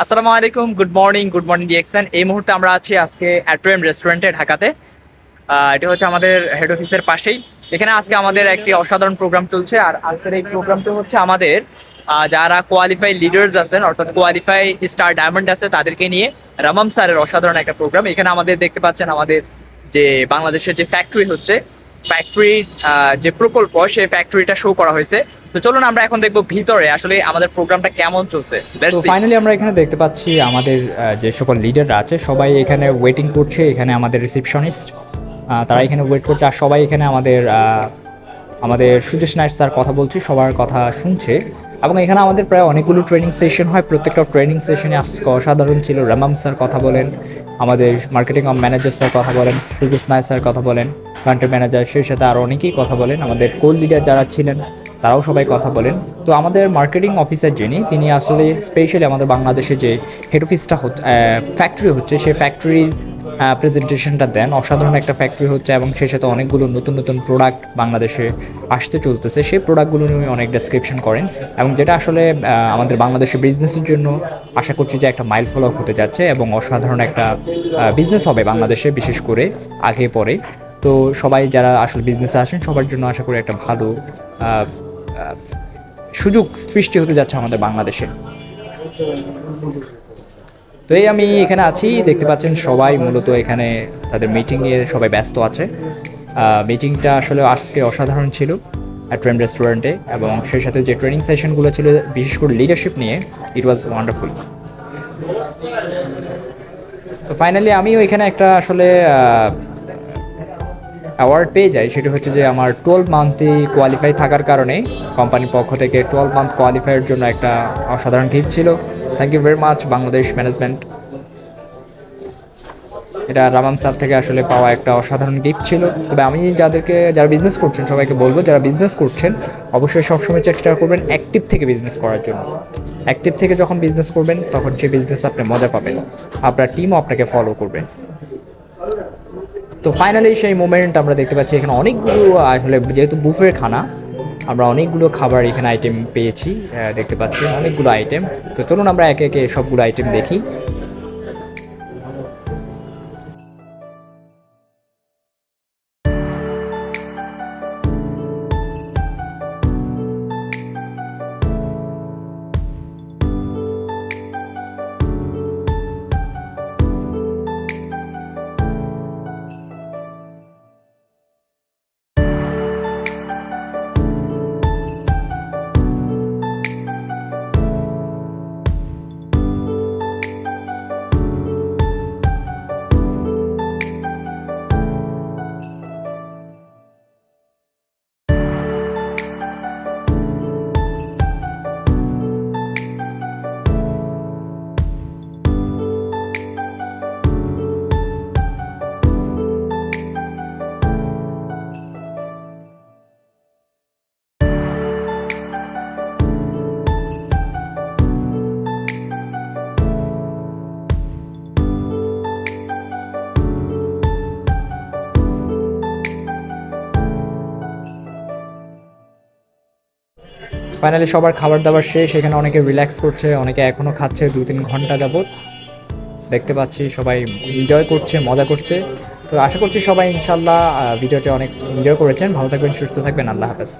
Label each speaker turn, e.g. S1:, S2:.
S1: আসসালামু আলাইকুম good morning good morning DXN এই মুহূর্তে আমরা আছি আজকে অ্যাট্রিয়াম রেস্টুরেন্টে ঢাকাতে। এটা হচ্ছে আমাদের হেড অফিসের পাশেই। এখানে আজকে আমাদের একটি অসাধারণ প্রোগ্রাম চলছে, আর আজকের এই প্রোগ্রামটা হচ্ছে আমাদের যারা কোয়ালিফাই লিডার্স আছেন, অর্থাৎ কোয়ালিফাই স্টার ডায়মন্ড আছে, তাদেরকে নিয়ে রামাম স্যারের অসাধারণ একটা প্রোগ্রাম এখানে আমাদের দেখতে পাচ্ছেন আমাদের যে বাংলাদেশের যে ফ্যাক্টরি হচ্ছে ফ্যাক্টরি যে প্রকল্প, সেই ফ্যাক্টরিটা শো করা হয়েছে। তো চলুন আমরা এখন দেখব ভিতরে আসলে আমাদের প্রোগ্রামটা কেমন চলছে।
S2: তো. ফাইনালি আমরা এখানে দেখতে পাচ্ছি আমাদের যে সকল লিডাররা আছে সবাই এখানে ওয়েটিং করছে এখানে আমাদের রিসেপশনিস্ট তারা এখানে ওয়েট করছে আর সবাই এখানে আমাদের আমাদের সুজেশ নাইট স্যার কথা বলছে সবার কথা শুনছে। এবং এখানে আমাদের প্রায় অনেকগুলো ট্রেনিং সেশন হয় প্রত্যেকটা ট্রেনিং সেশনে অসাধারণ ছিল। রামাম স্যার কথা বলেন আমাদের মার্কেটিং অফ ম্যানেজার স্যার কথা বলেন সুজেশ নাইট স্যার কথা বলেন কান্ট্রি ম্যানেজার সেই সাথে আরও অনেকেই কথা বলেন। আমাদের কোল লিডার যারা ছিলেন তারাও সবাই কথা বলেন। তো আমাদের মার্কেটিং অফিসার যিনি, তিনি আসলে স্পেশালি আমাদের বাংলাদেশে যে হেড অফিসটা ফ্যাক্টরি হচ্ছে সেই ফ্যাক্টরির প্রেজেন্টেশনটা দেন। অসাধারণ একটা ফ্যাক্টরি হচ্ছে এবং সেই সাথে অনেকগুলো নতুন নতুন প্রোডাক্ট বাংলাদেশে আসতে চলতেছে। সেই প্রোডাক্টগুলো নিয়ে অনেক ডেসক্রিপশন করেন এবং যেটা আসলে আমাদের বাংলাদেশের বিজনেসের জন্য আশা করছি যে একটা মাইল ফলো হতে যাচ্ছে এবং অসাধারণ একটা বিজনেস হবে বাংলাদেশে, বিশেষ করে আগে পরে। তো সবাই যারা আসলে বিজনেসে আসেন, সবার জন্য আশা করি একটা ভালো সুযোগ সৃষ্টি হতে যাচ্ছে আমাদের বাংলাদেশে। তো এই আমি এখানে আছি, দেখতে পাচ্ছেন সবাই মূলত এখানে তাদের মিটিংয়ে সবাই ব্যস্ত আছে। মিটিংটা আসলে আজকে অসাধারণ ছিল ট্রেন রেস্টুরেন্টে এবং সেই সাথে যে ট্রেনিং সেশনগুলো ছিল, বিশেষ করে লিডারশিপ নিয়ে ইট ওয়াজ ওয়ান্ডারফুল তো ফাইনালি আমিও এখানে একটা আসলে অ্যাওয়ার্ড পেয়ে যাই সেটা হচ্ছে যে আমার টুয়েলভ মান্থে কোয়ালিফাই থাকার কারণে কোম্পানির পক্ষ থেকে টুয়েলভ মান্থ কোয়ালিফাইয়ের জন্য একটা অসাধারণ গিফট ছিল। Thank you very much Bangladesh management এটা রামাম স্যার থেকে আসলে পাওয়া একটা অসাধারণ গিফট ছিল। তবে আমি যাদেরকে, যারা বিজনেস করছেন, সবাইকে বলব, যারা বিজনেস করছেন, অবশ্যই সবসময় চেষ্টা করবেন অ্যাক্টিভ থেকে বিজনেস করার জন্য। অ্যাক্টিভ থেকে যখন বিজনেস করবেন, তখন সেই বিজনেস আপনি মজা পাবেন। আপনার টিমও আপনাকে ফলো করবে। তো ফাইনালি সেই মোমেন্ট আমরা দেখতে পাচ্ছি এখানে অনেকগুলো, আসলে যেহেতু বুফের খানা, আমরা অনেকগুলো খাবার এখানে আইটেম পেয়েছি দেখতে পাচ্ছি, অনেকগুলো আইটেম তো চলুন আমরা একে একে সবগুলো আইটেম দেখি। ফাইনালি সবার খাবার দাবার শেষ, এখানে অনেকে রিল্যাক্স করছে, অনেকে এখনও খাচ্ছে দু তিন ঘণ্টা যাবত দেখতে পাচ্ছি সবাই এনজয় করছে, মজা করছে। তো আশা করছি সবাই ইনশাল্লাহ ভিডিওটি অনেক এনজয় করেছেন। ভালো থাকবেন, সুস্থ থাকবেন, আল্লাহ হাফেজ।